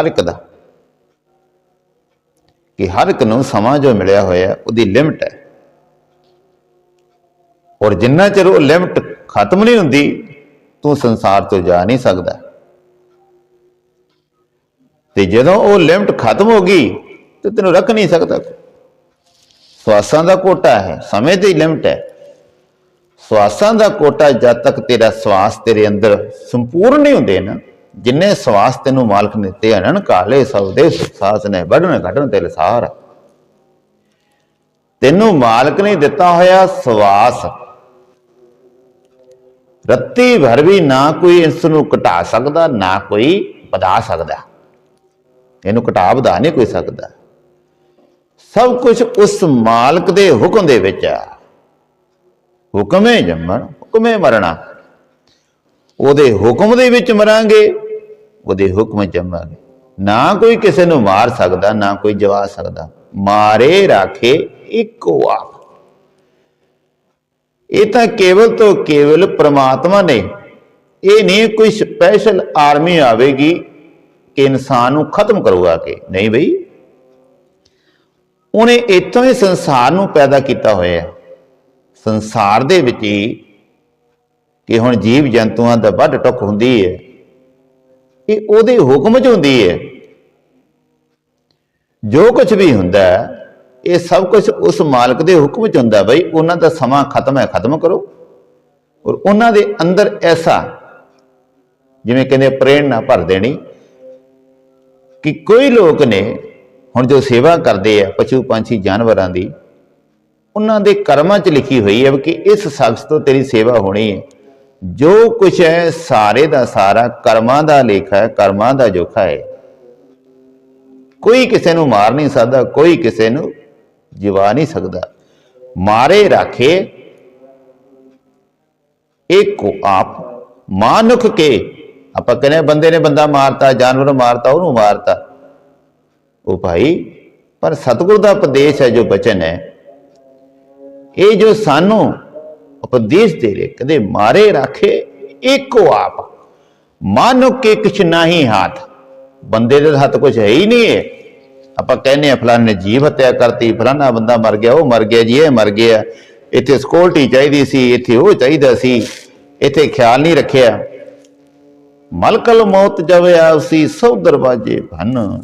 ਹਰ ਇੱਕ ਦਾ। ਕਿ ਹਰ ਇੱਕ ਨੂੰ ਸਮਾਂ ਜੋ ਮਿਲਿਆ ਹੋਇਆ, ਉਹਦੀ ਲਿਮਟ ਹੈ। ਔਰ ਜਿੰਨਾ ਚਿਰ ਉਹ ਲਿਮਟ ਖਤਮ ਨਹੀਂ ਹੁੰਦੀ, ਤੂੰ ਸੰਸਾਰ ਤੋਂ ਜਾ ਨਹੀਂ ਸਕਦਾ। ਤੇ ਜਦੋਂ ਉਹ ਲਿਮਟ ਖਤਮ ਹੋ ਗਈ, ਤੇ ਤੈਨੂੰ ਰੱਖ ਨਹੀਂ ਸਕਦਾ ਸਵਾਸਾਂ ਦਾ ਕੋਟਾ ਹੈ, ਸਮੇਂ ਦੀ ਲਿਮਟ ਹੈ। ਸਵਾਸਾਂ ਦਾ ਕੋਟਾ ਜਦ ਤੱਕ ਤੇਰਾ ਸਵਾਸ ਤੇਰੇ ਅੰਦਰ ਸੰਪੂਰਨ ਨਹੀਂ ਹੁੰਦੇ ਨਾ ਜਿੰਨੇ ਸਵਾਸ ਤੈਨੂੰ ਮਾਲਕ ਨੇ ਦਿੱਤੇ ਹਨ ਕਾਲੇ ਸਭ ਦੇ ਸਾਸ ਨੇ ਵੱਢਣ, ਘਟਣ ਤੇ ਲਸਾਰ। ਤੈਨੂੰ ਮਾਲਕ ਨੇ ਦਿੱਤਾ ਹੋਇਆ ਸਵਾਸ। ਰੱਤੀ ਭਰ ਵੀ ਨਾ ਕੋਈ ਇਸ ਨੂੰ ਘਟਾ ਸਕਦਾ, ਨਾ ਕੋਈ ਵਧਾ ਸਕਦਾ। ਇਹਨੂੰ ਘਟਾ ਵਧਾ ਨਹੀਂ ਕੋਈ ਸਕਦਾ। ਸਭ ਕੁਝ ਉਸ ਮਾਲਕ ਦੇ ਹੁਕਮ ਦੇ ਵਿੱਚ ਆ। ਹੁਕਮੇ ਜੰਮਣ, ਹੁਕਮੇ ਮਰਣਾ ਉਹਦੇ ਹੁਕਮ ਦੇ ਵਿੱਚ ਮਰਾਂਗੇ। ਉਹਦੇ ਹੁਕਮ 'ਚ ਜੰਮਾਂਗੇ ਨਾ ਕੋਈ ਕਿਸੇ ਨੂੰ ਮਾਰ ਸਕਦਾ, ਨਾ ਕੋਈ ਜਵਾ ਸਕਦਾ। ਮਾਰੇ ਰਾਖੇ ਇੱਕੋ ਆਪ। ਇਹ ਤਾਂ ਕੇਵਲ ਤੋਂ ਕੇਵਲ ਪ੍ਰਮਾਤਮਾ ਨੇ। ਇਹ ਨਹੀਂ ਕੋਈ ਸਪੈਸ਼ਲ ਆਰਮੀ ਆਵੇਗੀ ਕਿ ਇਨਸਾਨ ਨੂੰ ਖਤਮ ਕਰੂਗਾ ਕਿ ਨਹੀਂ ਬਈ। ਉਹਨੇ ਇੱਥੋਂ ਹੀ ਸੰਸਾਰ ਨੂੰ ਪੈਦਾ ਕੀਤਾ ਹੋਇਆ ਹੈ। ਸੰਸਾਰ ਦੇ ਵਿੱਚ ਹੀ ਕਿ ਹੁਣ ਜੀਵ ਜੰਤੂਆਂ ਦਾ ਵੱਢ ਟੁੱਕ ਹੁੰਦੀ ਹੈ। ਇਹ ਉਹਦੇ ਹੁਕਮ 'ਚ ਹੁੰਦੀ ਹੈ ਜੋ ਕੁਝ ਵੀ ਹੁੰਦਾ, ਇਹ ਸਭ ਕੁਝ ਉਸ ਮਾਲਕ ਦੇ ਹੁਕਮ 'ਚ ਹੁੰਦਾ ਬਈ, ਉਹਨਾਂ ਦਾ ਸਮਾਂ ਖਤਮ ਹੈ, ਖਤਮ ਕਰੋ। ਔਰ ਉਹਨਾਂ ਦੇ ਅੰਦਰ ਐਸਾ, ਜਿਵੇਂ ਕਹਿੰਦੇ ਪ੍ਰੇਰਣਾ ਭਰ ਦੇਣੀ ਕਿ ਕੋਈ ਲੋਕ ਨੇ, ਹੁਣ ਜੋ ਸੇਵਾ ਕਰਦੇ ਆ, ਪਸ਼ੂ ਪੰਛੀ, ਜਾਨਵਰਾਂ ਦੀ, ਉਹਨਾਂ ਦੇ ਕਰਮਾਂ 'ਚ ਲਿਖੀ ਹੋਈ ਹੈ ਕਿ ਇਸ ਸ਼ਖਸ ਤੋਂ ਤੇਰੀ ਸੇਵਾ ਹੋਣੀ ਹੈ ਜੋ ਕੁਛ ਹੈ, ਸਾਰੇ ਦਾ ਸਾਰਾ ਕਰਮਾਂ ਦਾ ਲੇਖਾ ਹੈ, ਕਰਮਾਂ ਦਾ ਜੋਖਾ ਹੈ। ਕੋਈ ਕਿਸੇ ਨੂੰ ਮਾਰ ਨਹੀਂ ਸਕਦਾ, ਕੋਈ ਕਿਸੇ ਨੂੰ ਜਿਵਾ ਨਹੀਂ ਸਕਦਾ। ਮਾਰੇ ਰਾਖੇ, ਏਕੋ ਆਪ। ਮਾਨੁਖ ਕੇ, ਆਪਾਂ ਕਹਿੰਦੇ ਬੰਦੇ ਨੇ ਬੰਦਾ ਮਾਰਤਾ, ਜਾਨਵਰ ਮਾਰਤਾ, ਉਹਨੂੰ ਮਾਰਤਾ। ਉਹ ਭਾਈ, ਪਰ ਸਤਿਗੁਰ ਦਾ ਉਪਦੇਸ਼ ਹੈ ਜੋ ਬਚਨ ਹੈ। ਇਹ ਜੋ ਸਾਨੂੰ ਉਪਦੇਸ਼ ਦੇ ਰਹੇ ਕਦੇ ਮਾਰੇ ਰੱਖੇ ਏਕੋ ਆਪ। ਮਾਨੋ ਕੇ ਕੁਛ ਨਹੀਂ ਹੱਥ। ਬੰਦੇ ਦੇ ਹੱਥ ਕੁਝ ਹੈ ਹੀ ਨਹੀਂ ਹੈ ਆਪਾਂ ਕਹਿੰਦੇ ਆ ਫਲਾਣੇ ਜੀਵ ਹੱਤਿਆ ਕਰਤੀ, ਫਲਾਣਾ ਬੰਦਾ ਮਰ ਗਿਆ, ਉਹ ਮਰ ਗਿਆ ਜੀ, ਇਹ ਮਰ ਗਿਆ। ਇੱਥੇ ਸਕਿਉਰਟੀ ਚਾਹੀਦੀ ਸੀ, ਇੱਥੇ ਉਹ ਚਾਹੀਦਾ ਸੀ। ਇੱਥੇ ਖਿਆਲ ਨਹੀਂ ਰੱਖਿਆ। ਮਲਕਲ ਮੌਤ ਜਬ ਆਉਸੀ ਸਭ ਦਰਵਾਜੇ ਭੰਨ।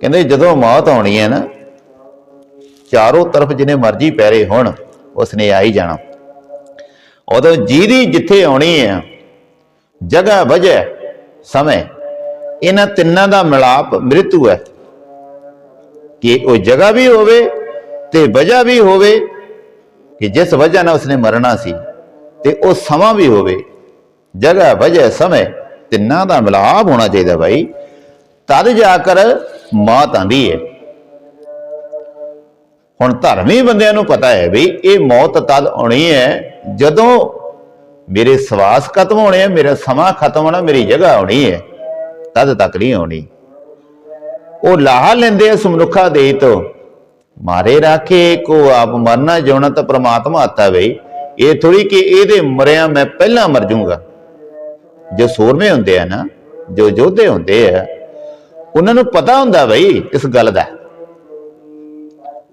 ਕਹਿੰਦੇ ਜਦੋਂ ਮੌਤ ਆਉਣੀ ਹੈ ਨਾ, ਚਾਰੋਂ ਤਰਫ ਜਿਨੇ ਮਰਜ਼ੀ ਪੈਰੇ ਹੋਣ ਉਸਨੇ ਆ ਹੀ ਜਾਣਾ। ਉਦੋਂ ਜਿਹਦੀ ਜਿੱਥੇ ਆਉਣੀ ਹੈ ਜਗ੍ਹਾ, ਵਜ੍ਹਾ, ਸਮੇਂ, ਇਹਨਾਂ ਤਿੰਨਾਂ ਦਾ ਮਿਲਾਪ ਮ੍ਰਿਤੂ ਹੈ। ਕਿ ਉਹ ਜਗ੍ਹਾ ਵੀ ਹੋਵੇ ਤੇ ਵਜ੍ਹਾ ਵੀ ਹੋਵੇ, ਕਿ ਜਿਸ ਵਜ੍ਹਾ ਨਾਲ ਉਸਨੇ ਮਰਨਾ ਸੀ, ਤੇ ਉਹ ਸਮਾਂ ਵੀ ਹੋਵੇ, ਜਗ੍ਹਾ, ਵਜ੍ਹਾ, ਸਮੇਂ, ਤਿੰਨਾਂ ਦਾ ਮਿਲਾਪ ਹੋਣਾ ਚਾਹੀਦਾ ਭਾਈ ਤਦ ਜਾ ਕਰ ਮੌਤ ਆਂਦੀ ਹੈ ਹੁਣ ਧਰਮੀ ਬੰਦਿਆਂ ਨੂੰ ਪਤਾ ਹੈ ਵੀ ਇਹ ਮੌਤ ਤਦ ਆਉਣੀ ਹੈ ਜਦੋਂ ਮੇਰੇ ਸਵਾਸ ਖਤਮ ਹੋਣੇ ਆ, ਮੇਰਾ ਸਮਾਂ ਖਤਮ ਹੋਣਾ, ਮੇਰੀ ਜਗ੍ਹਾ ਆਉਣੀ ਹੈ। ਤਦ ਤੱਕ ਨਹੀਂ ਆਉਣੀ। ਉਹ ਲਾਹਾ ਲੈਂਦੇ ਆ ਸਮਨੁਖਾ ਦੇ ਤੋਂ। ਮਾਰੇ ਰਾਖੇ, ਕੋ ਆਪ ਮਰਨਾ ਜਿਉਣਾ ਤਾਂ ਪ੍ਰਮਾਤਮਾ ਆਤਾ ਬਈ। ਇਹ ਥੋੜੀ ਕਿ ਇਹਦੇ ਮਰਿਆ ਮੈਂ ਪਹਿਲਾਂ ਮਰ ਜਾਊਂਗਾ। ਜੋ ਸੂਰਮੇ ਹੁੰਦੇ ਆ ਨਾ, ਜੋ ਯੋਧੇ ਹੁੰਦੇ ਆ, ਉਹਨਾਂ ਨੂੰ ਪਤਾ ਹੁੰਦਾ ਬਈ ਇਸ ਗੱਲ ਦਾ।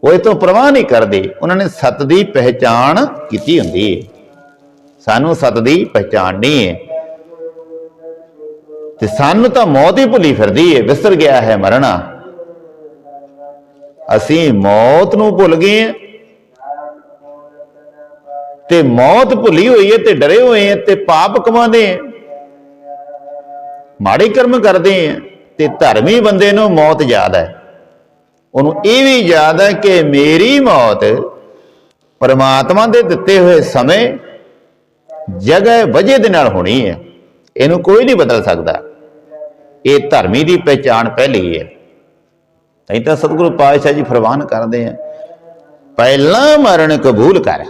ਉਹ ਇਹ ਤੋਂ ਪ੍ਰਵਾਹ ਨਹੀਂ ਕਰਦੇ। ਉਹਨਾਂ ਨੇ ਸਤ ਦੀ ਪਹਿਚਾਣ ਕੀਤੀ ਹੁੰਦੀ ਹੈ ਸਾਨੂੰ ਸਤ ਦੀ ਪਹਿਚਾਣ ਨਹੀਂ ਹੈ ਤੇ ਸਾਨੂੰ ਤਾਂ ਮੌਤ ਹੀ ਭੁੱਲੀ ਫਿਰਦੀ ਹੈ ਵਿਸਰ ਗਿਆ ਹੈ ਮਰਨਾ। ਅਸੀਂ ਮੌਤ ਨੂੰ ਭੁੱਲ ਗਏ ਹਾਂ ਤੇ ਮੌਤ ਭੁੱਲੀ ਹੋਈ ਹੈ ਤੇ ਡਰੇ ਹੋਏ ਹਾਂ ਤੇ ਪਾਪ ਕਮਾਉਂਦੇ ਹਾਂ ਮਾੜੇ ਕਰਮ ਕਰਦੇ ਹਾਂ ਤੇ ਧਰਮੀ ਬੰਦੇ ਨੂੰ ਮੌਤ ਯਾਦ ਹੈ। ਉਹਨੂੰ ਇਹ ਵੀ ਯਾਦ ਹੈ ਕਿ ਮੇਰੀ ਮੌਤ ਪਰਮਾਤਮਾ ਦੇ ਦਿੱਤੇ ਹੋਏ ਸਮੇਂ ਜਗ੍ਹਾ ਵਜ੍ਹਾ ਦੇ ਨਾਲ ਹੋਣੀ ਹੈ। ਇਹਨੂੰ ਕੋਈ ਨਹੀਂ ਬਦਲ ਸਕਦਾ। ਇਹ ਧਰਮੀ ਦੀ ਪਹਿਚਾਣ ਪਹਿਲੀ ਹੈ ਨਹੀਂ ਤਾਂ ਸਤਿਗੁਰੂ ਪਾਤਸ਼ਾਹ ਜੀ ਫਰਮਾਨ ਕਰਦੇ ਆ, ਪਹਿਲਾਂ ਮਰਨ ਕਬੂਲ ਕਰ।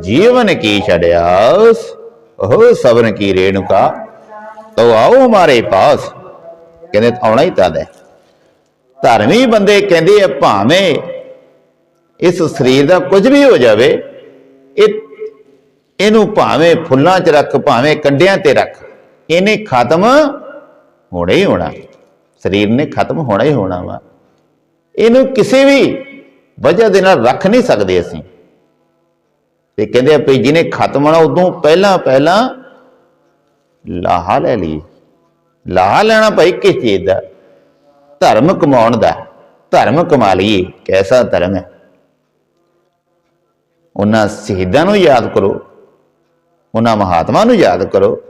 ਜੀਵਨ ਕੀ ਛੜਿਆਸ ਉਹ ਸਬਨ ਕੀ ਰੇਣੁਕਾ? ਤੋ ਆਓ ਹਮਾਰੇ ਪਾਸ। ਕਹਿੰਦੇ, ਆਉਣਾ ਹੀ ਤਦ ਹੈ। ਧਰਮੀ ਬੰਦੇ ਕਹਿੰਦੇ ਆ ਭਾਵੇਂ ਇਸ ਸਰੀਰ ਦਾ ਕੁਝ ਵੀ ਹੋ ਜਾਵੇ, ਇਹ ਇਹਨੂੰ ਭਾਵੇਂ ਫੁੱਲਾਂ 'ਚ ਰੱਖ, ਭਾਵੇਂ ਕੰਡਿਆਂ ਤੇ ਰੱਖ, ਇਹਨੇ ਖਤਮ ਹੋਣਾ ਹੀ ਹੋਣਾ। ਸਰੀਰ ਨੇ ਖਤਮ ਹੋਣਾ ਹੀ ਹੋਣਾ ਵਾ। ਇਹਨੂੰ ਕਿਸੇ ਵੀ ਵਜ੍ਹਾ ਦੇ ਨਾਲ ਰੱਖ ਨਹੀਂ ਸਕਦੇ ਅਸੀਂ। ਤੇ ਕਹਿੰਦੇ ਆ ਵੀ ਜਿਹਨੇ ਖਤਮ ਹੋਣਾ, ਉਦੋਂ ਪਹਿਲਾਂ ਪਹਿਲਾਂ ਲਾਹਾ ਲੈ ਲਈ ਲਾਹਾ ਲੈਣਾ ਭਾਈ ਕਿਸ ਚੀਜ਼ ਦਾ? ਧਰਮ ਕਮਾਉਣ ਦਾ, ਧਰਮ ਕਮਾ ਲਈਏ, ਕੈਸਾ ਧਰਮ ਹੈ? ਉਹਨਾਂ ਸ਼ਹੀਦਾਂ ਨੂੰ ਯਾਦ ਕਰੋ, ਉਹਨਾਂ ਮਹਾਤਮਾ ਨੂੰ ਯਾਦ ਕਰੋ,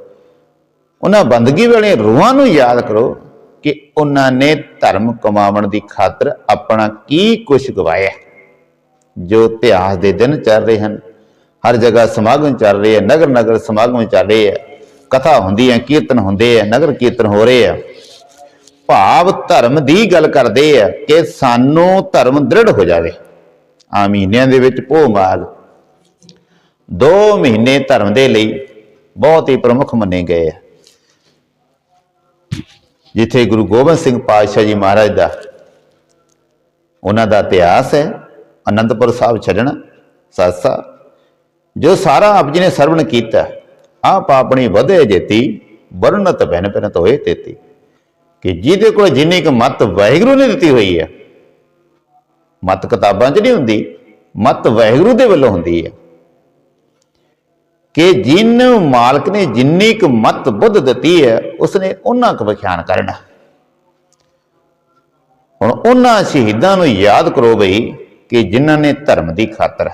ਉਹਨਾਂ ਬੰਦਗੀ ਵਾਲੇ ਰੂਹਾਂ ਨੂੰ ਯਾਦ ਕਰੋ ਕਿ ਉਹਨਾਂ ਨੇ ਧਰਮ ਕਮਾਉਣ ਦੀ ਖਾਤਰ ਆਪਣਾ ਕੀ ਕੁਛ ਗਵਾਇਆ ਜੋ ਇਤਿਹਾਸ ਦੇ ਦਿਨ ਚੱਲ ਰਹੇ ਹਨ, ਹਰ ਜਗ੍ਹਾ ਸਮਾਗਮ ਚੱਲ ਰਹੇ ਹੈ ਨਗਰ ਨਗਰ ਸਮਾਗਮ ਚੱਲ ਰਹੇ ਹੈ, ਕਥਾ ਹੁੰਦੀ ਹੈ, ਕੀਰਤਨ ਹੁੰਦੇ ਹੈ ਨਗਰ ਕੀਰਤਨ ਹੋ ਰਹੇ ਹੈ। ਭਾਵ ਧਰਮ ਦੀ ਗੱਲ ਕਰਦੇ ਆ ਕਿ ਸਾਨੂੰ ਧਰਮ ਦ੍ਰਿੜ ਹੋ ਜਾਵੇ। ਆ ਮਹੀਨਿਆਂ ਦੇ ਵਿੱਚ ਪੋਹ ਮਾਲ ਦੋ ਮਹੀਨੇ ਧਰਮ ਦੇ ਲਈ ਬਹੁਤ ਹੀ ਪ੍ਰਮੁੱਖ ਮੰਨੇ ਗਏ ਆ। ਜਿੱਥੇ ਗੁਰੂ ਗੋਬਿੰਦ ਸਿੰਘ ਪਾਤਸ਼ਾਹ ਜੀ ਮਹਾਰਾਜ ਦਾ ਉਹਨਾਂ ਦਾ ਇਤਿਹਾਸ ਹੈ, ਅਨੰਦਪੁਰ ਸਾਹਿਬ ਛੱਡਣਾ ਸਾਸਾ ਜੋ ਸਾਰਾ ਆਪ ਜੀ ਨੇ ਸਰਵਣ ਕੀਤਾ, ਆਪ ਆਪਣੀ ਵਧੇ ਜੇਤੀ ਵਰਣਤ ਬੈਨ ਪੈਨ ਹੋਏ ਤੇਤੀ। ਕਿ ਜਿਹਦੇ ਕੋਲ ਜਿੰਨੀ ਕੁ ਮਤ ਵਾਹਿਗੁਰੂ ਨੇ ਦਿੱਤੀ ਹੋਈ ਹੈ, ਮਤ ਕਿਤਾਬਾਂ 'ਚ ਨਹੀਂ ਹੁੰਦੀ, ਮਤ ਵਾਹਿਗੁਰੂ ਦੇ ਵੱਲੋਂ ਹੁੰਦੀ ਹੈ। ਕਿ ਜਿਨ ਮਾਲਕ ਨੇ ਜਿੰਨੀ ਕੁ ਮਤ ਬੁੱਧ ਦਿੱਤੀ ਹੈ, ਉਸਨੇ ਉਹਨਾਂ ਕੁ ਵਿਖਿਆਨ ਕਰਨਾ ਹੁਣ ਉਹਨਾਂ ਸ਼ਹੀਦਾਂ ਨੂੰ ਯਾਦ ਕਰੋ ਬਈ ਕਿ ਜਿਨ੍ਹਾਂ ਨੇ ਧਰਮ ਦੀ ਖਾਤਰ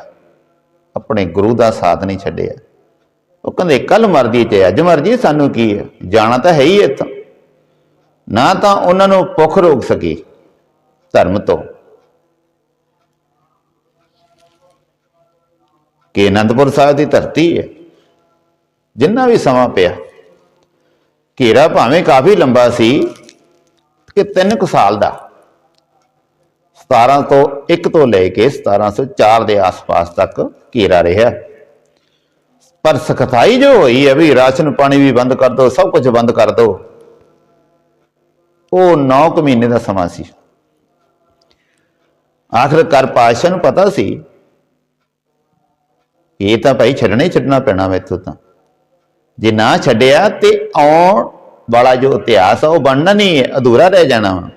ਆਪਣੇ ਗੁਰੂ ਦਾ ਸਾਥ ਨਹੀਂ ਛੱਡਿਆ। ਉਹ ਕਹਿੰਦੇ ਕੱਲ ਮਰਦੀ ਤੇ ਅੱਜ ਮਰਜ਼ੀ, ਸਾਨੂੰ ਕੀ ਹੈ? ਜਾਣਾ ਤਾਂ ਹੈ ਹੀ ਇੱਥੋਂ। ਨਾ ਤਾਂ ਉਹਨਾਂ ਨੂੰ ਭੁੱਖ ਰੋਕ ਸਕੀ ਧਰਮ ਤੋਂ। ਕਿ ਅਨੰਦਪੁਰ ਸਾਹਿਬ ਦੀ ਧਰਤੀ ਹੈ, ਜਿੰਨਾ ਵੀ ਸਮਾਂ ਪਿਆ, ਘੇਰਾ ਭਾਵੇਂ ਕਾਫੀ ਲੰਬਾ ਸੀ, ਕਿ 3 ਕੁ ਸਾਲ ਦਾ 17 ਤੋਂ 1 ਤੋਂ ਲੈ ਕੇ 1704 ਦੇ ਆਸ-ਪਾਸ ਤੱਕ ਘੇਰਾ ਰਿਹਾ। ਪਰ ਸਖਤਾਈ ਜੋ ਹੋਈ ਹੈ, ਵੀ ਰਾਸ਼ਨ ਪਾਣੀ ਵੀ ਬੰਦ ਕਰ ਦਿਓ ਸਭ ਕੁਝ ਬੰਦ ਕਰ ਦਿਓ ਉਹ 9 ਕੁ ਮਹੀਨੇ ਦਾ ਸਮਾਂ ਸੀ। ਆਖਰਕਾਰ ਪਾਤਸ਼ਾਹ ਨੂੰ ਪਤਾ ਸੀ, ਇਹ ਤਾਂ ਭਾਈ ਛੱਡਣਾ ਹੀ ਛੱਡਣਾ ਪੈਣਾ ਮੈਥੋਂ ਤਾਂ। ਜੇ ਨਾ ਛੱਡਿਆ ਤੇ ਆਉਣ ਵਾਲਾ ਜੋ ਇਤਿਹਾਸ ਆ, ਉਹ ਬਣਨਾ ਨਹੀਂ ਹੈ, ਅਧੂਰਾ ਰਹਿ ਜਾਣਾ ਵਾ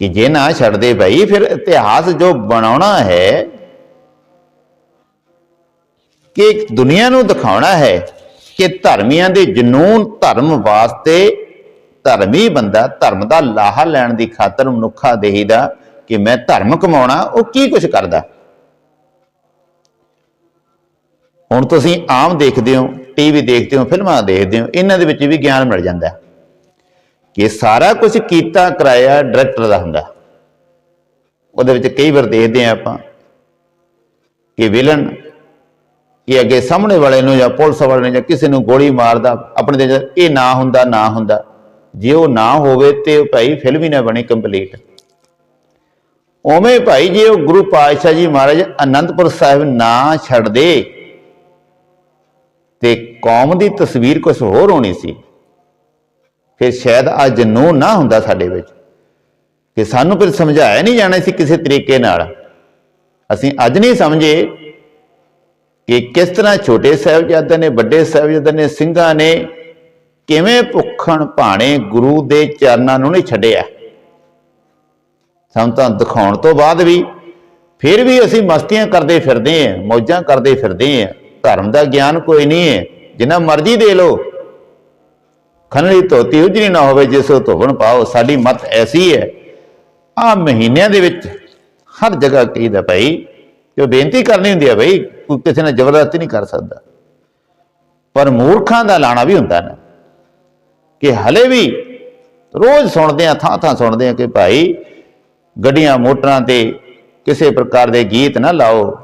ਕਿ ਜੇ ਨਾ ਛੱਡਦੇ ਭਾਈ, ਫਿਰ ਇਤਿਹਾਸ ਜੋ ਬਣਾਉਣਾ ਹੈ, ਕਿ ਦੁਨੀਆ ਨੂੰ ਦਿਖਾਉਣਾ ਹੈ ਕਿ ਧਰਮੀਆਂ ਦੇ ਜਨੂਨ ਧਰਮ ਵਾਸਤੇ ਧਰਮੀ ਬੰਦਾ ਧਰਮ ਦਾ ਲਾਹਾ ਲੈਣ ਦੀ ਖਾਤਰ ਮਨੁੱਖਾ ਦੇਹੀ ਦਾ ਕਿ ਮੈਂ ਧਰਮ ਕਮਾਉਣਾ, ਉਹ ਕੀ ਕੁਝ ਕਰਦਾ? ਹੁਣ ਤੁਸੀਂ ਆਮ ਦੇਖਦੇ ਹੋ, ਟੀਵੀ ਦੇਖਦੇ ਹੋ, ਫਿਲਮਾਂ ਦੇਖਦੇ ਹੋ, ਇਹਨਾਂ ਦੇ ਵਿੱਚ ਵੀ ਗਿਆਨ ਮਿਲ ਜਾਂਦਾ। ਕਿ ਸਾਰਾ ਕੁਝ ਕੀਤਾ, ਕਰਾਇਆ ਡਾਇਰੈਕਟਰ ਦਾ ਹੁੰਦਾ। ਉਹਦੇ ਵਿੱਚ ਕਈ ਵਾਰ ਦੇਖਦੇ ਆ ਆਪਾਂ ਕਿ ਵਿਲਨ ਕਿ ਅੱਗੇ ਸਾਹਮਣੇ ਵਾਲੇ ਨੂੰ ਜਾਂ ਪੁਲਿਸ ਵਾਲੇ ਨੂੰ ਜਾਂ ਕਿਸੇ ਨੂੰ ਗੋਲੀ ਮਾਰਦਾ, ਆਪਣੇ ਦੇ ਇਹ ਨਾ ਹੁੰਦਾ ਨਾ ਹੁੰਦਾ। ਜੇ ਉਹ ਨਾ ਹੋਵੇ ਤੇ ਉਹ ਭਾਈ ਫਿਲਮ ਹੀ ਨਾ ਬਣੇ ਕੰਪਲੀਟ ਉਵੇਂ ਭਾਈ ਜੇ ਉਹ ਗੁਰੂ ਪਾਤਸ਼ਾਹ ਜੀ ਮਹਾਰਾਜ ਅਨੰਦਪੁਰ ਸਾਹਿਬ ਨਾ ਛੱਡਦੇ ਤੇ ਕੌਮ ਦੀ ਤਸਵੀਰ ਕੁਝ ਹੋਰ ਹੋਣੀ ਸੀ, ਫਿਰ ਸ਼ਾਇਦ ਆ ਜਨੂਨ ਨਾ ਹੁੰਦਾ ਸਾਡੇ ਵਿੱਚ। ਕਿ ਸਾਨੂੰ ਫਿਰ ਸਮਝਾਇਆ ਨਹੀਂ ਜਾਣਾ ਸੀ ਕਿਸੇ ਤਰੀਕੇ ਨਾਲ। ਅਸੀਂ ਅੱਜ ਨਹੀਂ ਸਮਝੇ ਕਿ ਕਿਸ ਤਰ੍ਹਾਂ ਛੋਟੇ ਸਾਹਿਬਜ਼ਾਦੇ ਨੇ, ਵੱਡੇ ਸਾਹਿਬਜ਼ਾਦੇ ਨੇ, ਸਿੰਘਾਂ ਨੇ ਕਿਵੇਂ ਭੁੱਖਣ ਭਾਣੇ ਗੁਰੂ ਦੇ ਚਰਨਾਂ ਨੂੰ ਨਹੀਂ ਛੱਡਿਆ? ਸਾਨੂੰ ਤਾਂ ਦਿਖਾਉਣ ਤੋਂ ਬਾਅਦ ਵੀ ਫਿਰ ਵੀ ਅਸੀਂ ਮਸਤੀਆਂ ਕਰਦੇ ਫਿਰਦੇ ਆਂ ਮੌਜਾਂ ਕਰਦੇ ਫਿਰਦੇ ਆਂ ਧਰਮ ਦਾ ਗਿਆਨ ਕੋਈ ਨਹੀਂ ਹੈ, ਜਿੰਨਾ ਮਰਜ਼ੀ ਦੇ ਲੋ ਖਨਲੀ ਧੋਤੀ ਉਜਰੀ ਨਾ ਹੋਵੇ, ਜਿਸ ਉਹ ਧੋਵਣ ਪਾਓ, ਸਾਡੀ ਮਤ ਐਸੀ ਹੈ। ਆ ਮਹੀਨਿਆਂ ਦੇ ਵਿੱਚ ਹਰ ਜਗ੍ਹਾ ਕਹੀਦਾ ਭਾਈ, ਜੋ ਬੇਨਤੀ ਕਰਨੀ ਹੁੰਦੀ ਹੈ ਭਾਈ, ਕੋਈ ਕਿਸੇ ਨਾਲ ਜ਼ਬਰਦਸਤੀ ਨਹੀਂ ਕਰ ਸਕਦਾ। ਪਰ ਮੂਰਖਾਂ ਦਾ ਲਾਣਾ ਵੀ ਹੁੰਦਾ ਨਾ। ਕਿ ਹਲੇ ਵੀ ਰੋਜ਼ ਸੁਣਦੇ ਆ ਥਾਂ ਥਾਂ ਸੁਣਦੇ ਆ ਕਿ ਭਾਈ ਗੱਡੀਆਂ, ਮੋਟਰਾਂ ਤੇ ਕਿਸੇ ਪ੍ਰਕਾਰ ਦੇ ਗੀਤ ਨਾ ਲਾਓ।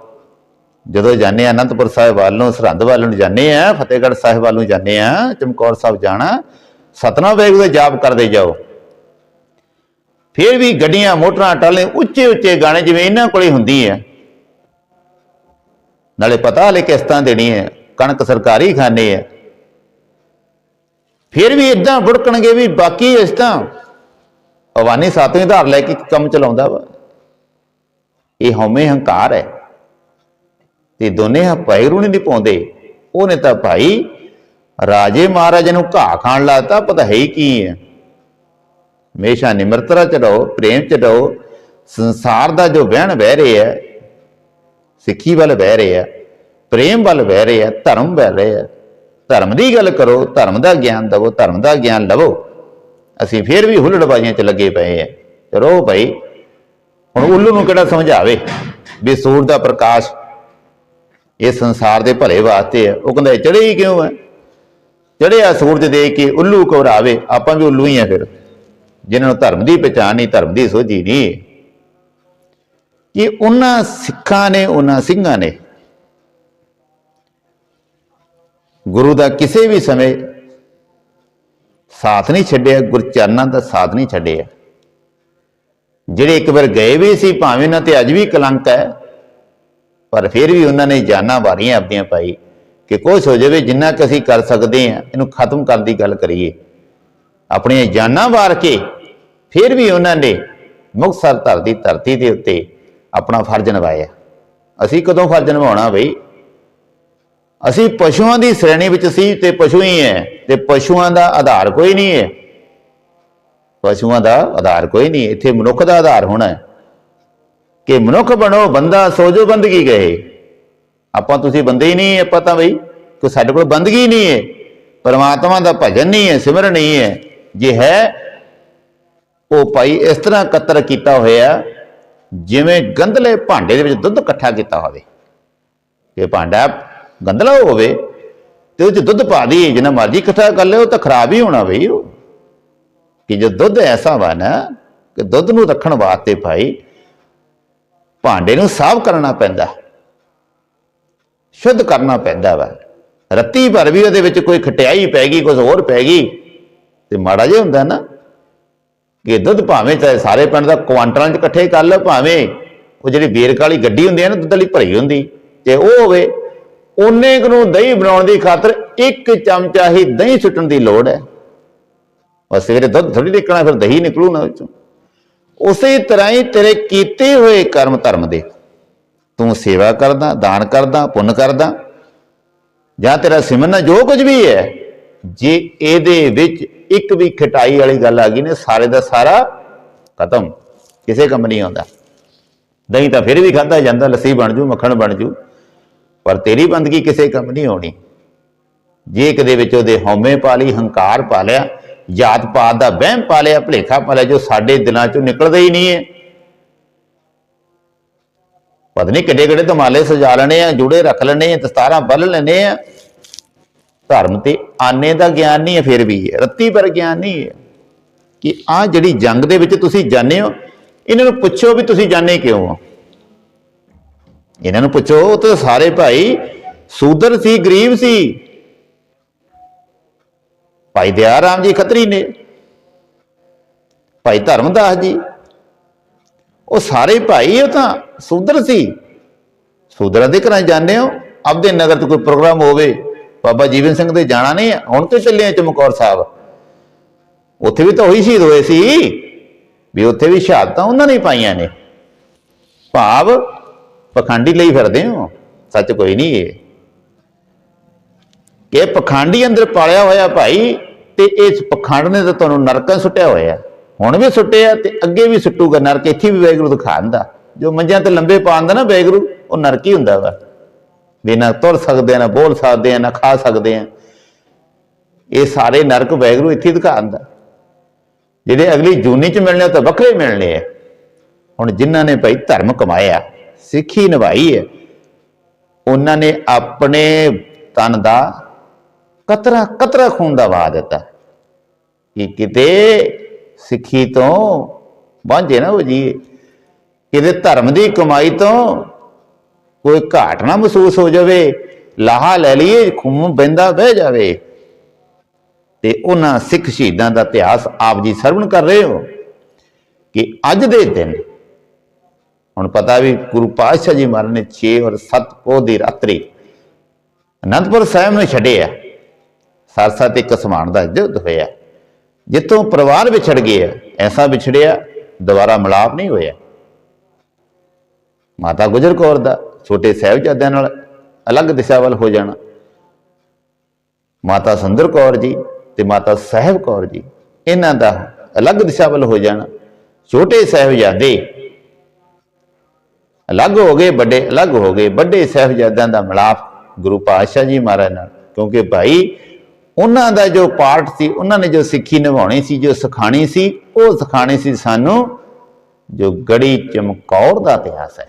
ਜਦੋਂ ਜਾਂਦੇ ਆ ਅਨੰਦਪੁਰ ਸਾਹਿਬ ਵੱਲ ਨੂੰ, ਸਰਹੰਦ ਵੱਲ ਨੂੰ ਜਾਂਦੇ ਆ ਫਤਿਹਗੜ੍ਹ ਸਾਹਿਬ ਵੱਲ ਨੂੰ ਜਾਂਦੇ ਆ ਚਮਕੌਰ ਸਾਹਿਬ ਜਾਣਾ, ਸਤਨਾਮ ਵਾਹਿਗੁਰੂ ਦਾ ਜਾਪ ਕਰਦੇ ਜਾਓ। ਫਿਰ ਵੀ ਗੱਡੀਆਂ, ਮੋਟਰਾਂ ਟਾਲੇ ਉੱਚੇ ਉੱਚੇ ਗਾਣੇ ਜਿਵੇਂ ਇਹਨਾਂ ਕੋਲੇ ਹੁੰਦੀ ਹੈ। ਨਾਲੇ ਪਤਾ ਹਲੇ ਕਿਸ਼ਤਾਂ ਦੇਣੀ ਹੈ ਕਣਕ ਸਰਕਾਰੀ ਖਾਣੇ ਹੈ ਫਿਰ ਵੀ ਇਦਾਂ ਬੁੜਕਣਗੇ ਵੀ ਬਾਕੀ ਇਸ ਤਾਂ ਅਵਾਨੀ ਸਾਤਵੇਂ ਧਾਰ ਲੈ ਕੇ ਕੰਮ ਚਲਾਉਂਦਾ ਵਾ। ਇਹ ਹਉਮੈ ਹੰਕਾਰ ਹੈ। ਤੇ ਦੋਨੇ ਹ ਨਹੀਂ ਪਾਉਂਦੇ ਉਹਨੇ ਤਾਂ ਭਾਈ ਰਾਜੇ ਮਹਾਰਾਜੇ ਨੂੰ ਘਾਹ ਖਾਣ ਲਾਤਾ, ਪਤਾ ਹੈ ਹੀ ਕੀ ਹੈ। ਹਮੇਸ਼ਾ ਨਿਮਰਤਾ ਚ ਰਹੋ ਪ੍ਰੇਮ ਚ ਰਹੋ ਸੰਸਾਰ ਦਾ ਜੋ ਵਹਿਣ ਵਹਿ ਰਿਹਾ ਹੈ, ਸਿੱਖੀ ਵੱਲ ਵਹਿ ਰਿਹਾ ਹੈ, ਪ੍ਰੇਮ ਵੱਲ ਵਹਿ ਰਿਹਾ ਹੈ, ਧਰਮ ਵਹਿ ਰਿਹਾ ਹੈ। ਧਰਮ ਦੀ ਗੱਲ ਕਰੋ, ਧਰਮ ਦਾ ਗਿਆਨ ਦਵੋ, ਧਰਮ ਦਾ ਗਿਆਨ ਲਵੋ। ਅਸੀਂ ਫੇਰ ਵੀ ਹੁੱਲੜਬਾਜ਼ੀਆਂ ਚ ਲੱਗੇ ਪਏ ਆ। ਚਲੋ ਭਾਈ, ਹੁਣ ਉੱਲੂ ਨੂੰ ਕਿਹੜਾ ਸਮਝਾਵੇ? ਵੀ ਸੂਰਜ ਦਾ ਪ੍ਰਕਾਸ਼ ਇਹ ਸੰਸਾਰ ਦੇ ਭਲੇ ਵਾਸਤੇ ਹੈ ਉਹ ਕਹਿੰਦਾ ਚੜੇ ਹੀ ਕਿਉਂ ਹੈ ਚੜਿਆ ਸੂਰਜ ਦੇਖ ਕੇ ਉੱਲੂ ਘਬਰਾਵੇ। ਆਪਾਂ ਵੀ ਉੱਲੂ ਹੀ ਆ ਫਿਰ। ਜਿਨ੍ਹਾਂ ਨੂੰ ਧਰਮ ਦੀ ਪਛਾਣ ਨਹੀਂ, ਧਰਮ ਦੀ ਸੋਝੀ ਨਹੀਂ। ਕਿ ਉਹਨਾਂ ਸਿੱਖਾਂ ਨੇ, ਉਹਨਾਂ ਸਿੰਘਾਂ ਨੇ ਗੁਰੂ ਦਾ ਕਿਸੇ ਵੀ ਸਮੇਂ ਸਾਥ ਨਹੀਂ ਛੱਡਿਆ ਗੁਰਚਰਨਾਂ ਦਾ ਸਾਥ ਨਹੀਂ ਛੱਡਿਆ। ਜਿਹੜੇ ਇੱਕ ਵਾਰ ਗਏ ਵੀ ਸੀ, ਭਾਵੇਂ ਉਹਨਾਂ ਤੇ ਅੱਜ ਵੀ ਕਲੰਕ ਹੈ, ਪਰ ਫਿਰ ਵੀ ਉਹਨਾਂ ਨੇ ਜਾਨਾਂ ਵਾਰੀਆਂ ਆਪਣੀਆਂ ਪਾਈ ਕਿ ਕੁਛ ਹੋ ਜਾਵੇ, ਜਿੰਨਾ ਕਿ ਅਸੀਂ ਕਰ ਸਕਦੇ ਹਾਂ, ਇਹਨੂੰ ਖਤਮ ਕਰਨ ਦੀ ਗੱਲ ਕਰੀਏ। ਆਪਣੀਆਂ ਜਾਨਾਂ ਵਾਰ ਕੇ ਫਿਰ ਵੀ ਉਹਨਾਂ ਨੇ ਮੁਕਤਸਰ ਧਰ ਦੀ ਧਰਤੀ ਦੇ ਉੱਤੇ ਆਪਣਾ ਫਰਜ਼ ਨਿਭਾਇਆ। ਅਸੀਂ ਕਦੋਂ ਫਰਜ਼ ਨਿਭਾਉਣਾ ਬਈ? ਅਸੀਂ ਪਸ਼ੂਆਂ ਦੀ ਸ਼੍ਰੇਣੀ ਵਿੱਚ ਸੀ ਤੇ ਪਸ਼ੂ ਹੀ ਹੈ ਤੇ ਪਸ਼ੂਆਂ ਦਾ ਆਧਾਰ ਕੋਈ ਨਹੀਂ ਹੈ। ਪਸ਼ੂਆਂ ਦਾ ਆਧਾਰ ਕੋਈ ਨਹੀਂ, ਇੱਥੇ ਮਨੁੱਖ ਦਾ ਆਧਾਰ ਹੋਣਾ ਹੈ। ਕਿ ਮਨੁੱਖ ਬਣੋ, ਬੰਦਾ ਸੋਜੋ ਬੰਦਗੀ ਗਏ ਆਪਾਂ ਤੁਸੀਂ ਬੰਦੇ ਹੀ ਨਹੀਂ ਆਪਾਂ ਤਾਂ ਬਈ ਕਿ ਸਾਡੇ ਕੋਲ ਬੰਦਗੀ ਨਹੀਂ ਹੈ। ਪਰਮਾਤਮਾ ਦਾ ਭਜਨ ਨਹੀਂ ਹੈ, ਸਿਮਰਨ ਨਹੀਂ ਹੈ। ਜੇ ਹੈ, ਉਹ ਭਾਈ ਇਸ ਤਰ੍ਹਾਂ ਕਤਰ ਕੀਤਾ ਹੋਇਆ, ਜਿਵੇਂ ਗੰਧਲੇ ਭਾਂਡੇ ਦੇ ਵਿੱਚ ਦੁੱਧ ਇਕੱਠਾ ਕੀਤਾ ਹੋਵੇ। ਇਹ ਭਾਂਡਾ ਗੰਧਲਾ ਹੋਵੇ ਤੇ ਉਹ ਚ ਦੁੱਧ ਪਾ ਦੀ ਜਿੰਨਾ ਮਰਜ਼ੀ ਇਕੱਠਾ ਕਰ ਲਿਓ ਤਾਂ ਖਰਾਬ ਹੀ ਹੋਣਾ ਬਈ ਉਹ। ਕਿ ਜੋ ਦੁੱਧ ਐਸਾ ਵਾ ਨਾ ਕਿ ਦੁੱਧ ਨੂੰ ਰੱਖਣ ਵਾਸਤੇ ਭਾਈ ਭਾਂਡੇ ਨੂੰ ਸਾਫ਼ ਕਰਨਾ ਪੈਂਦਾ, ਸ਼ੁੱਧ ਕਰਨਾ ਪੈਂਦਾ ਵਾ। ਰੱਤੀ ਭਰ ਵੀ ਉਹਦੇ ਵਿੱਚ ਕੋਈ ਖਟਿਆਈ ਪੈ ਗਈ ਕੁਝ ਹੋਰ ਪੈ ਗਈ, ਤੇ ਮਾੜਾ ਜਿਹਾ ਹੁੰਦਾ ਨਾ ਕਿ ਦੁੱਧ ਭਾਵੇਂ ਚਾਹੇ ਸਾਰੇ ਪਿੰਡ ਦਾ ਕੁਆਂਟਲਾਂ 'ਚ ਇਕੱਠੇ ਕਰ ਲਓ ਭਾਵੇਂ, ਉਹ ਜਿਹੜੀ ਬੇਰਕ ਵਾਲੀ ਗੱਡੀ ਹੁੰਦੀ ਹੈ ਨਾ, ਦੁੱਧ ਵਾਲੀ ਭਰੀ ਹੁੰਦੀ ਤੇ ਉਹ ਹੋਵੇ ਉਹਨੇ ਕੁ ਨੂੰ ਦਹੀਂ ਬਣਾਉਣ ਦੀ ਖਾਤਰ ਇੱਕ ਚਮਚਾ ਹੀ ਦਹੀਂ ਸੁੱਟਣ ਦੀ ਲੋੜ ਹੈ। ਬਸ ਸਵੇਰੇ ਦੁੱਧ ਥੋੜੀ ਨਿਕਲਣਾ, ਫਿਰ ਦਹੀਂ ਨਿਕਲੂ ਨਾ ਵਿੱਚੋਂ। ਉਸੇ ਤਰ੍ਹਾਂ ਹੀ ਤੇਰੇ ਕੀਤੇ ਹੋਏ ਕਰਮ ਧਰਮ ਦੇ। ਤੂੰ ਸੇਵਾ ਕਰਦਾ, ਦਾਨ ਕਰਦਾ, ਪੁੰਨ ਕਰਦਾ। ਜਾਂ ਤੇਰਾ ਸਿਮਰਨ ਜੋ ਕੁਝ ਵੀ ਹੈ, ਜੇ ਇਹਦੇ ਵਿੱਚ ਇੱਕ ਵੀ ਖਟਾਈ ਵਾਲੀ ਗੱਲ ਆ ਗਈ ਨੇ, ਸਾਰੇ ਦਾ ਸਾਰਾ ਖਤਮ। ਕਿਸੇ ਕੰਮ ਨਹੀਂ ਆਉਂਦਾ। ਦਹੀਂ ਤਾਂ ਫਿਰ ਵੀ ਖਾਦਾ ਜਾਂਦਾ, ਲੱਸੀ ਬਣ ਜੂ, ਮੱਖਣ ਬਣ ਜੂ। ਪਰ ਤੇਰੀ ਬੰਦਗੀ ਕਿਸੇ ਕੰਮ ਨਹੀਂ ਆਉਣੀ। ਜੇ ਕਦੇ ਵਿੱਚ ਉਹਦੇ ਹਉਮੈ ਪਾ ਲਈ, ਹੰਕਾਰ ਪਾ ਲਿਆ, ਜਾਤ ਪਾਤ ਦਾ ਵਹਿਮ ਪਾ ਲਿਆ, ਭਲੇਖਾ ਪਾ ਲਿਆ, ਜੋ ਸਾਡੇ ਦਿਲਾਂ ਚੋਂ ਨਿਕਲਦਾ ਹੀ ਨਹੀਂ ਹੈ। ਪਤਾ ਨਹੀਂ ਕਿੱਡੇ ਕਿੱਡੇ ਧਮਾਲੇ ਸਜਾ ਲੈਣੇ ਆ, ਜੁੜੇ ਰੱਖ ਲੈਣੇ ਆ, ਦਸਤਾਰਾਂ ਬੰਨ ਲੈਣੇ ਆ। ਧਰਮ ਤੇ ਆਨੇ ਦਾ ਗਿਆਨ ਨਹੀਂ ਹੈ, ਫਿਰ ਵੀ ਰੱਤੀ ਪਰ ਗਿਆਨ ਨਹੀਂ ਹੈ ਕਿ ਆ ਜਿਹੜੀ ਜੰਗ ਦੇ ਵਿੱਚ ਤੁਸੀਂ ਜਾਣੇ ਹੋ, ਇਹਨਾਂ ਨੂੰ ਪੁੱਛੋ ਵੀ ਤੁਸੀਂ ਜਾਣੇ ਕਿਉਂ ਹੋ? ਇਹਨਾਂ ਨੂੰ ਪੁੱਛੋ, ਉਹ ਤਾਂ ਸਾਰੇ ਭਾਈ ਸੂਦਰ ਸੀ, ਗਰੀਬ ਸੀ। ਭਾਈ ਦਿਆ ਰਾਮ ਜੀ ਖੱਤਰੀ ਨੇ। ਭਾਈ ਧਰਮਦਾਸ ਜੀ। ਉਹ ਸਾਰੇ ਭਾਈ ਉਹ ਤਾਂ ਸੂਦਰ ਸੀ। ਸੂਦਰਾਂ ਦੇ ਘਰਾਂ ਜਾਂਦੇ ਹੋ, ਆਪਦੇ ਨਗਰ ਤੋਂ ਕੋਈ ਪ੍ਰੋਗਰਾਮ ਹੋਵੇ, ਬਾਬਾ ਜੀਵਨ ਸਿੰਘ ਦੇ ਜਾਣਾ ਨਹੀਂ ਹੁਣ ਤੇ ਚੱਲੇ ਆ ਚਮਕੌਰ ਸਾਹਿਬ। ਉੱਥੇ ਵੀ ਤਾਂ ਉਹੀ ਸ਼ਹੀਦ ਹੋਏ ਸੀ, ਵੀ ਉੱਥੇ ਵੀ ਸ਼ਹਾਦਤਾਂ ਉਹਨਾਂ ਨੇ ਪਾਈਆਂ ਨੇ। ਭਾਵ ਪਖੰਡੀ ਲਈ ਫਿਰਦੇ ਹੋ? ਸੱਚ ਕੋਈ ਨਹੀਂ ਇਹ ਕਿ ਪਖੰਡੀ ਅੰਦਰ ਪਾਲਿਆ ਹੋਇਆ ਭਾਈ, ਤੇ ਇਸ ਪਖੰਡ ਨੇ ਤਾਂ ਤੁਹਾਨੂੰ ਨਰਕਾਂ ਸੁੱਟਿਆ ਹੋਇਆ। ਹੁਣ ਵੀ ਸੁੱਟਿਆ ਤੇ ਅੱਗੇ ਵੀ ਸੁੱਟੂਗਾ, ਨਰਕ ਇੱਥੇ ਵੀ ਵੈਗਰੂ ਦਿਖਾਉਂਦਾ ਜੋ ਮੰਜਿਆਂ ਤੇ ਲੰਬੇ ਪਾਉਂਦਾ ਨਾ ਵੈਗਰੂ ਉਹ ਨਰਕ ਹੀ ਹੁੰਦਾ ਵਾ। ਵੀ ਨਾ ਤੁਰ ਸਕਦੇ ਆ, ਨਾ ਬੋਲ ਸਕਦੇ ਆ, ਨਾ ਖਾ ਸਕਦੇ ਆ। ਇਹ ਸਾਰੇ ਨਰਕ ਵੈਗਰੂ ਇੱਥੇ ਹੀ ਦਿਖਾਉਂਦਾ ਜਿਹੜੇ ਅਗਲੀ ਜੂਨੀ ਚ ਮਿਲਣੇ ਉਹ ਤਾਂ ਵੱਖਰੇ ਮਿਲਣੇ ਆ। ਹੁਣ ਜਿਨ੍ਹਾਂ ਨੇ ਭਾਈ ਧਰਮ ਕਮਾਇਆ ਸਿੱਖੀ ਨਿਭਾਈ ਹੈ। ਉਹਨਾਂ ਨੇ ਆਪਣੇ ਤਨ ਦਾ ਕਤਰਾ ਕਤਰਾ ਖੂਨ ਦਾ ਵਹਾ ਦਿੱਤਾ। ਕਿ ਕਿਤੇ ਸਿੱਖੀ ਤੋਂ ਵਾਂਝੇ ਨਾ ਹੋ ਜਾਈਏ। ਕਿਤੇ ਧਰਮ ਦੀ ਕਮਾਈ ਤੋਂ ਕੋਈ ਘਾਟ ਨਾ ਮਹਿਸੂਸ ਹੋ ਜਾਵੇ। ਲਾਹਾ ਲੈ ਲਈਏ, ਖੂਨ ਬੰਦਾ ਬਹਿ ਜਾਵੇ। ਤੇ ਉਹਨਾਂ ਸਿੱਖ ਸ਼ਹੀਦਾਂ ਦਾ ਇਤਿਹਾਸ ਆਪ ਜੀ ਸਰਵਣ ਕਰ ਰਹੇ ਹੋ। ਕਿ ਅੱਜ ਦੇ ਦਿਨ ਹੁਣ ਪਤਾ ਵੀ ਗੁਰੂ ਪਾਤਸ਼ਾਹ ਜੀ ਮਹਾਰਾਜ ਨੇ 6 ਔਰ 7 ਪੋਹ ਦੀ ਰਾਤਰੀ ਅਨੰਦਪੁਰ ਸਾਹਿਬ ਨੂੰ ਛੱਡਿਆ ਸਰਸਾ ਤੇ ਕਸਮਾਨ ਦਾ ਯੁੱਧ ਹੋਇਆ। ਜਿੱਥੋਂ ਪਰਿਵਾਰ ਵਿਛੜ ਗਿਆ ਐਸਾ ਵਿਛੜਿਆ, ਦੁਬਾਰਾ ਮਿਲਾਪ ਨਹੀਂ ਹੋਇਆ। ਮਾਤਾ ਗੁਜਰ ਕੌਰ ਦਾ, ਛੋਟੇ ਸਾਹਿਬਜ਼ਾਦਿਆਂ ਨਾਲ ਅਲੱਗ ਦਿਸ਼ਾ ਵੱਲ ਹੋ ਜਾਣਾ। ਮਾਤਾ ਸੁੰਦਰ ਕੌਰ ਜੀ ਤੇ ਮਾਤਾ ਸਾਹਿਬ ਕੌਰ ਜੀ, ਇਹਨਾਂ ਦਾ ਅਲੱਗ ਦਿਸ਼ਾ ਵੱਲ ਹੋ ਜਾਣਾ। ਛੋਟੇ ਸਾਹਿਬਜ਼ਾਦੇ ਅਲੱਗ ਹੋ ਗਏ ਵੱਡੇ, ਅਲੱਗ ਹੋ ਗਏ ਵੱਡੇ ਸਾਹਿਬਜ਼ਾਦਿਆਂ ਦਾ ਮਿਲਾਪ ਗੁਰੂ ਪਾਤਸ਼ਾਹ ਜੀ ਮਹਾਰਾਜ ਨਾਲ। ਕਿਉਂਕਿ ਭਾਈ ਉਹਨਾਂ ਦਾ ਜੋ ਪਾਰਟ ਸੀ, ਉਹਨਾਂ ਨੇ ਜੋ ਸਿੱਖੀ ਨਿਭਾਉਣੀ ਸੀ, ਜੋ ਸਿਖਾਣੀ ਸੀ, ਉਹ ਸਿਖਾਣੀ ਸੀ ਸਾਨੂੰ ਜੋ ਗੜੀ ਚਮਕੌਰ ਦਾ ਇਤਿਹਾਸ ਹੈ।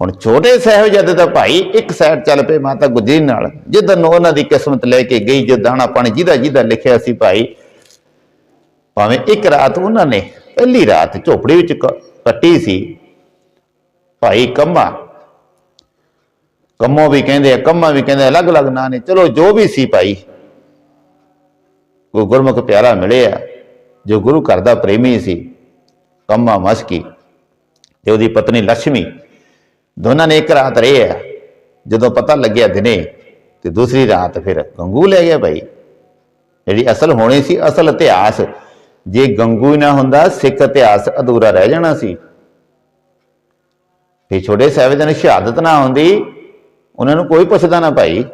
ਹੁਣ ਛੋਟੇ ਸਾਹਿਬਜ਼ਾਦੇ ਦਾ ਭਾਈ ਇੱਕ ਸਾਈਡ ਚੱਲ ਪਏ ਮਾਤਾ ਗੁਜਰੀ ਨਾਲ ਜਿੱਦਾਂ ਉਹਨਾਂ ਦੀ ਕਿਸਮਤ ਲੈ ਕੇ ਗਈ, ਜੋ ਦਾਣਾ ਪਾਣੀ ਜਿਹਦਾ ਜਿਹਦਾ ਲਿਖਿਆ ਸੀ ਭਾਈ, ਭਾਵੇਂ ਇੱਕ ਰਾਤ ਉਹਨਾਂ ਨੇ ਪਹਿਲੀ ਰਾਤ ਝੋਪੜੀ ਵਿੱਚ ਕ- ਕੱਟੀ ਸੀ ਭਾਈ ਕੰਮਾ ਕੰਮੋ ਵੀ ਕਹਿੰਦੇ ਆ, ਕੰਮਾ ਵੀ ਕਹਿੰਦੇ ਅਲੱਗ-ਅਲੱਗ ਨਾਂ ਨੇ। ਚਲੋ ਜੋ ਵੀ ਸੀ ਭਾਈ ਉਹ ਗੁਰਮੁਖ ਪਿਆਰਾ ਮਿਲਿਆ ਜੋ ਗੁਰੂ ਘਰ ਦਾ ਪ੍ਰੇਮੀ ਸੀ, ਕੰਮਾ ਮਸਕੀ ਤੇ ਉਹਦੀ ਪਤਨੀ ਲక్ష్ਮੀ ਦੋਨਾਂ ਨੇ ਇੱਕ ਰਾਤ ਰਹੇ ਆ। ਜਦੋਂ ਪਤਾ ਲੱਗਿਆ ਦਿਨੇ, ਤੇ ਦੂਸਰੀ ਰਾਤ ਫਿਰ ਗੰਗੂ ਲੈ ਗਿਆ ਭਾਈ। ਜਿਹੜੀ ਅਸਲ ਹੋਣੀ ਸੀ, ਅਸਲ ਇਤਿਹਾਸ। ਜੇ ਗੰਗੂ ਹੀ ਨਾ ਹੁੰਦਾ, ਸਿੱਖ ਇਤਿਹਾਸ ਅਧੂਰਾ ਰਹਿ ਜਾਣਾ ਸੀ। ਤੇ ਛੋਟੇ ਸਾਹਿਬਜ਼ਾਦੇ ਨੂੰ ਸ਼ਹਾਦਤ ਨਾ ਹੁੰਦੀ ਉਹਨਾਂ ਨੂੰ ਕੋਈ ਪੁੱਛਦਾ ਨਾ ਭਾਈ।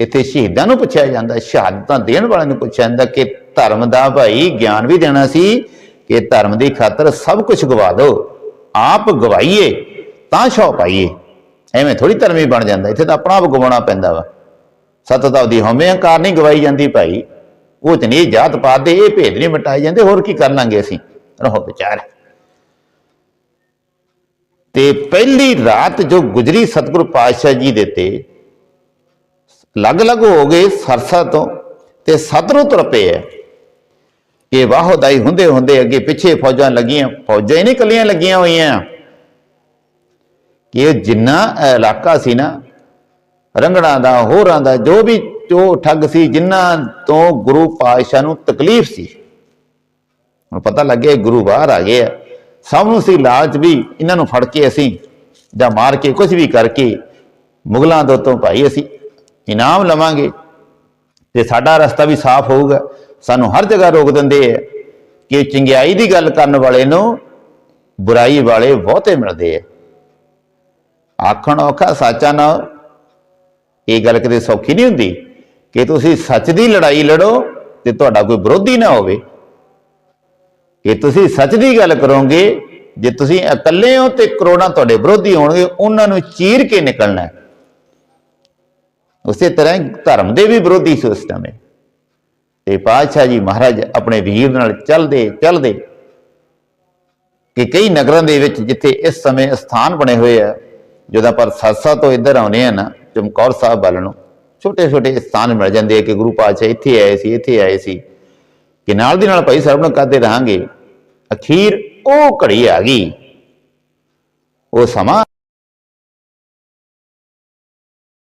ਇੱਥੇ ਸ਼ਹੀਦਾਂ ਨੂੰ ਪੁੱਛਿਆ ਜਾਂਦਾ, ਸ਼ਹਾਦਤਾਂ ਦੇਣ ਵਾਲਿਆਂ ਨੂੰ ਪੁੱਛਿਆ ਜਾਂਦਾ ਕਿ ਧਰਮ ਦਾ ਭਾਈ ਗਿਆਨ ਵੀ ਦੇਣਾ ਸੀ ਕਿ ਧਰਮ ਦੀ ਖਾਤਰ ਸਭ ਕੁਝ ਗਵਾ ਦਿਓ। ਆਪ ਗਵਾਈਏ, ਤਾਂ ਸ਼ੌ ਪਾਈਏ। ਐਵੇਂ ਥੋੜੀ ਧਰਮੀ ਬਣ ਜਾਂਦਾ, ਇੱਥੇ ਤਾਂ ਆਪਣਾ ਆਪ ਗਵਾਉਣਾ ਪੈਂਦਾ ਵਾ। ਸਤਤਾ ਦੀ ਹਉਮੈ ਹੰਕਾਰ ਨਹੀਂ ਗਵਾਈ ਜਾਂਦੀ ਭਾਈ। ਉਹ ਚ ਨਹੀਂ ਜਾਤ ਪਾਤ ਦੇ, ਇਹ ਭੇਦ ਨਹੀਂ ਮਿਟਾਏ ਜਾਂਦੇ, ਹੋਰ ਕੀ ਕਰ ਲਾਂਗੇ ਅਸੀਂ? ਰਹੋ ਵਿਚਾਰ। ਤੇ ਪਹਿਲੀ ਰਾਤ ਜੋ ਗੁਜਰੀ ਸਤਿਗੁਰੂ ਪਾਤਸ਼ਾਹ ਜੀ ਦੇ ਤੇ ਅਲੱਗ-ਅਲੱਗ ਹੋ ਗਏ ਸਰਸਾ ਤੋਂ ਤੇ ਸਤਰੂ ਤੁਰ ਪਏ ਐ। ਕਿ ਵਾਹੋਦਾਈ ਹੁੰਦੇ ਹੁੰਦੇ ਅੱਗੇ ਪਿੱਛੇ ਫੌਜਾਂ ਲੱਗੀਆਂ, ਫੌਜਾਂ ਹੀ ਨਹੀਂ ਕੱਲੀਆਂ ਲੱਗੀਆਂ ਹੋਈਆਂ। ਕਿ ਜਿੰਨਾ ਇਲਾਕਾ ਸੀ ਨਾ, ਰੰਗੜਾਂ ਦਾ, ਹੋਰਾਂ ਦਾ, ਜੋ ਵੀ ਜੋ ਠੱਗ ਸੀ ਜਿਨ੍ਹਾਂ ਤੋਂ ਗੁਰੂ ਪਾਤਸ਼ਾਹ ਨੂੰ ਤਕਲੀਫ ਸੀ। ਹੁਣ ਪਤਾ ਲੱਗਿਆ ਗੁਰੂ ਬਾਹਰ ਆ ਗਏ ਆ। ਸਭ ਨੂੰ ਸੀ ਲਾਲਚ ਵੀ ਇਹਨਾਂ ਨੂੰ ਫੜ ਕੇ ਅਸੀਂ ਜਾਂ ਮਾਰ ਕੇ ਕੁਝ ਵੀ ਕਰਕੇ ਮੁਗਲਾਂ ਦੇ ਉੱਤੋਂ ਭਾਈ ਅਸੀਂ ਇਨਾਮ ਲਵਾਂਗੇ ਤੇ ਸਾਡਾ ਰਸਤਾ ਵੀ ਸਾਫ਼ ਹੋਊਗਾ। ਸਾਨੂੰ ਹਰ ਜਗ੍ਹਾ ਰੋਕ ਦਿੰਦੇ ਆ ਕਿ ਚੰਗਿਆਈ ਦੀ ਗੱਲ ਕਰਨ ਵਾਲੇ ਨੂੰ ਬੁਰਾਈ ਵਾਲੇ ਬਹੁਤੇ ਮਿਲਦੇ ਆ। ਆਖਣ ਔਖਾ ਸਾਚਾ ਨਾ ਇਹ ਗੱਲ ਕਿਤੇ ਸੌਖੀ ਨਹੀਂ ਹੁੰਦੀ ਕਿ ਤੁਸੀਂ ਸੱਚ ਦੀ ਲੜਾਈ ਲੜੋ ਤੇ ਤੁਹਾਡਾ ਕੋਈ ਵਿਰੋਧੀ ਨਾ ਹੋਵੇ। ਕਿ ਤੁਸੀਂ ਸੱਚ ਦੀ ਗੱਲ ਕਰੋਗੇ, ਜੇ ਤੁਸੀਂ ਇਕੱਲੇ ਹੋ ਤੇ ਕਰੋੜਾਂ ਤੁਹਾਡੇ ਵਿਰੋਧੀ ਹੋਣਗੇ, ਉਹਨਾਂ ਨੂੰ ਚੀਰ ਕੇ ਨਿਕਲਣਾ ਉਸੇ ਤਰ੍ਹਾਂ ਧਰਮ ਦੇ ਵੀ ਵਿਰੋਧੀ ਸੀ ਉਸ ਸਮੇਂ ਤੇ ਪਾਤਸ਼ਾਹ ਜੀ ਮਹਾਰਾਜ ਆਪਣੇ ਵੀਰ ਨਾਲ ਚੱਲਦੇ ਚੱਲਦੇ ਕਿ ਕਈ ਨਗਰਾਂ ਦੇ ਵਿੱਚ ਜਿੱਥੇ ਇਸ ਸਮੇਂ ਸਥਾਨ ਬਣੇ ਹੋਏ ਆ, ਜਦੋਂ ਪਰ ਸਰਸਾ ਤੋਂ ਇੱਧਰ ਆਉਨੇ ਆ ਨਾ, ਚਮਕੌਰ ਸਾਹਿਬ ਵੱਲ ਨੂੰ ਛੋਟੇ ਛੋਟੇ ਸਥਾਨ ਮਿਲ ਜਾਂਦੇ ਆ ਕਿ ਗੁਰੂ ਪਾਤਸ਼ਾਹ ਇੱਥੇ ਆਏ ਸੀ, ਇੱਥੇ ਆਏ ਸੀ। ਕਿ ਨਾਲ ਦੀ ਨਾਲ ਭਾਈ ਸਰਵਣ ਕਰਦੇ ਰਹਾਂਗੇ, ਅਖੀਰ ਉਹ ਘੜੀ ਆ ਗਈ। ਉਹ ਸਮਾਂ